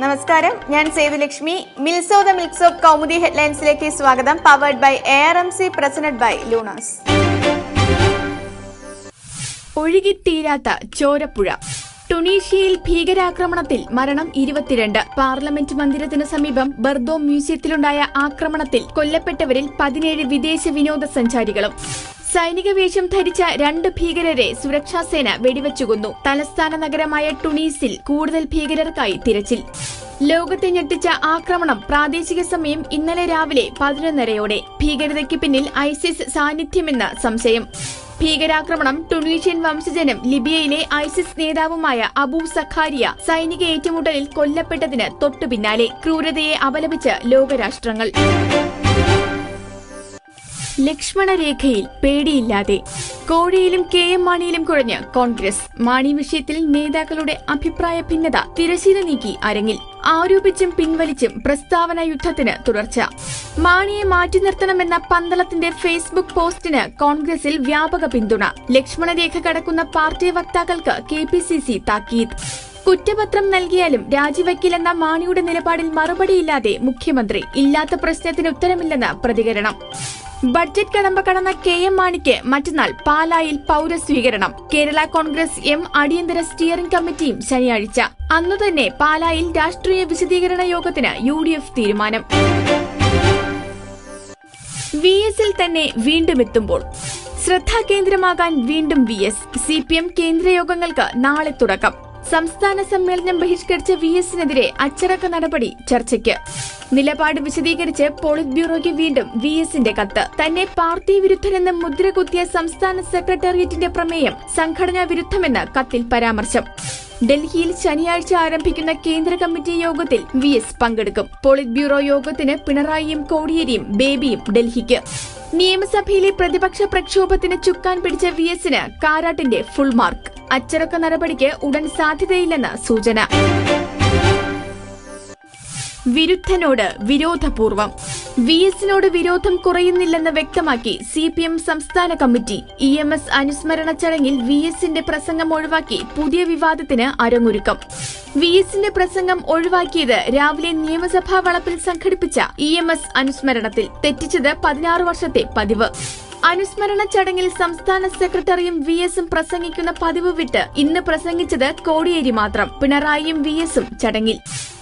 നമസ്കാരം. ഞാൻ സേതുലക്ഷ്മി. മിൽസോ ദ മിൽക്സ് ഓഫ് കൗമുദി ഹെഡ്ലൈൻസിലേക്ക് സ്വാഗതം. Powered by A R M C presented by Lunars ഒഴുകിത്തീരാത്ത ചോരപ്പുഴ. ടുണീഷ്യയിൽ ഭീകരാക്രമണത്തിൽ മരണം ഇരുപത്തിരണ്ട്. പാർലമെന്റ് മന്ദിരത്തിന് സമീപം ബർദോ മ്യൂസിയത്തിലുണ്ടായ ആക്രമണത്തിൽ കൊല്ലപ്പെട്ടവരിൽ പതിനേഴ് വിദേശ വിനോദസഞ്ചാരികളും. സൈനിക വേഷം ധരിച്ച രണ്ട് ഭീകരരെ സുരക്ഷാസേന വെടിവെച്ചുകൊന്നു. തലസ്ഥാന നഗരമായ ടുണീസിൽ കൂടുതൽ ഭീകരർക്കായി തിരച്ചിൽ. ലോകത്തെ ഞെട്ടിച്ച ആക്രമണം പ്രാദേശിക സമയം ഇന്നലെ രാവിലെ പതിനൊന്നരയോടെ. ഭീകരതയ്ക്ക് പിന്നിൽ ഐസിസ് സാന്നിധ്യമെന്ന സംശയം. ഭീകരാക്രമണം ടുണീഷ്യൻ വംശജനും ലിബിയയിലെ ഐസിസ് നേതാവുമായ അബൂ സഖാരിയ സൈനിക ഏറ്റുമുട്ടലിൽ കൊല്ലപ്പെട്ടതിന് തൊട്ടു പിന്നാലെ ക്രൂരതയെ അപലപിച്ച് ലോകരാഷ്ട്രങ്ങൾ. ലക്ഷ്മണരേഖയിൽ പേടിയില്ലാതെ കോഴിയിലും കെ എം മാണിയിലും കുഴഞ്ഞ് കോൺഗ്രസ്. മാണി വിഷയത്തിൽ നേതാക്കളുടെ അഭിപ്രായ ഭിന്നത തിരശീല നീക്കി അരങ്ങിൽ ആരോപിച്ചും പിൻവലിച്ചും പ്രസ്താവന യുദ്ധത്തിന് തുടർച്ച. മാണിയെ മാറ്റി നിർത്തണമെന്ന പന്തളത്തിന്റെ ഫേസ്ബുക്ക് പോസ്റ്റിന് കോൺഗ്രസിൽ വ്യാപക പിന്തുണ. ലക്ഷ്മണരേഖ കടക്കുന്ന പാർട്ടി വക്താക്കൾക്ക് കെ പി സി സി താക്കീത്. കുറ്റപത്രം നൽകിയാലും രാജിവെക്കില്ലെന്ന മാണിയുടെ നിലപാടിൽ മറുപടിയില്ലാതെ മുഖ്യമന്ത്രി ഇല്ലാത്ത പ്രശ്നത്തിന് ഉത്തരമില്ലെന്ന് പ്രതികരണം. ബഡ്ജറ്റ് കടമ്പ കടന്ന കെ എം മാണിക്ക് മറ്റന്നാൾ പാലായിൽ പൗരസ്വീകരണം. കേരള കോൺഗ്രസ് എം അടിയന്തര സ്റ്റിയറിംഗ് കമ്മിറ്റിയും ശനിയാഴ്ച. അന്നുതന്നെ പാലായിൽ രാഷ്ട്രീയ വിശദീകരണ യോഗത്തിന് യു ഡി എഫ് തീരുമാനം. വി എസിൽ തന്നെ വീണ്ടും എത്തുമ്പോൾ. ശ്രദ്ധാകേന്ദ്രമാകാൻ വീണ്ടും V S C P M കേന്ദ്രയോഗങ്ങൾക്ക് നാളെ തുടക്കം. സംസ്ഥാന സമ്മേളനം ബഹിഷ്കരിച്ച വി എസിനെതിരെ അച്ചടക്ക നടപടി ചർച്ചയ്ക്ക്. നിലപാട് വിശദീകരിച്ച് പോളിറ്റ് ബ്യൂറോയ്ക്ക് വീണ്ടും വി എസിന്റെ കത്ത്. തന്നെ പാർട്ടി വിരുദ്ധനെന്ന് മുദ്രകുത്തിയ സംസ്ഥാന സെക്രട്ടേറിയറ്റിന്റെ പ്രമേയം സംഘടനാ വിരുദ്ധമെന്ന് കത്തിൽ പരാമർശം. ഡൽഹിയിൽ ശനിയാഴ്ച ആരംഭിക്കുന്ന കേന്ദ്ര കമ്മിറ്റി യോഗത്തിൽ വി എസ് പങ്കെടുക്കും. പോളിറ്റ് ബ്യൂറോ യോഗത്തിന് പിണറായിയും കോടിയേരിയും ബേബിയും ഡൽഹിക്ക്. നിയമസഭയിലെ പ്രതിപക്ഷ പ്രക്ഷോഭത്തിന് ചുക്കാൻ പിടിച്ച വി എസിന് കാരാട്ടിന്റെ ഫുൾ മാർക്ക്. അച്ചടക്ക നടപടിക്ക് ഉടൻ സാധ്യതയില്ലെന്ന് സൂചന. വിരുദ്ധനോട് വിരോധപൂർവം വി എസിനോട് വിരോധം കുറയുന്നില്ലെന്ന് വ്യക്തമാക്കി സി പി എം സംസ്ഥാന കമ്മിറ്റി. ഇ എം എസ് അനുസ്മരണ ചടങ്ങിൽ വി എസിന്റെ പ്രസംഗം ഒഴിവാക്കി പുതിയ വിവാദത്തിന് അരങ്ങൊരുക്കം. വി എസിന്റെ പ്രസംഗം ഒഴിവാക്കിയത് രാവിലെ നിയമസഭാ വളപ്പിൽ സംഘടിപ്പിച്ച ഇ എം എസ് അനുസ്മരണത്തിൽ. തെറ്റിച്ചത് പതിനാറ് വർഷത്തെ പതിവ്. അനുസ്മരണ ചടങ്ങിൽ സംസ്ഥാന സെക്രട്ടറിയും വി എസും പ്രസംഗിക്കുന്ന പതിവ് വിട്ട് ഇന്ന് പ്രസംഗിച്ചത് കോടിയേരി മാത്രം. പിണറായിയും വി എസും ചടങ്ങിൽ.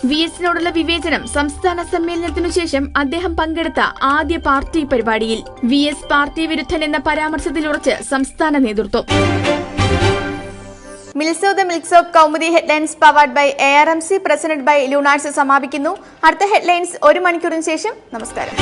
വി എസിനോടുള്ള വിവേചനം സംസ്ഥാന സമ്മേളനത്തിനു ശേഷം അദ്ദേഹം പങ്കെടുത്ത ആദ്യ പാർട്ടി പരിപാടിയിൽ വി എസ് പാർട്ടി വിരുദ്ധൻ എന്ന പരാമർശത്തിൽ ഉറച്ച് സംസ്ഥാന നേതൃത്വം. മിൽസോ the milks of Kaumudi headlines powered by A R M C president by Lunars സമാപിക്കുന്നു. അടുത്ത ഹെഡ്ലൈൻസ് ഒരു മണിക്കൂറിന് ശേഷം. നമസ്കാരം.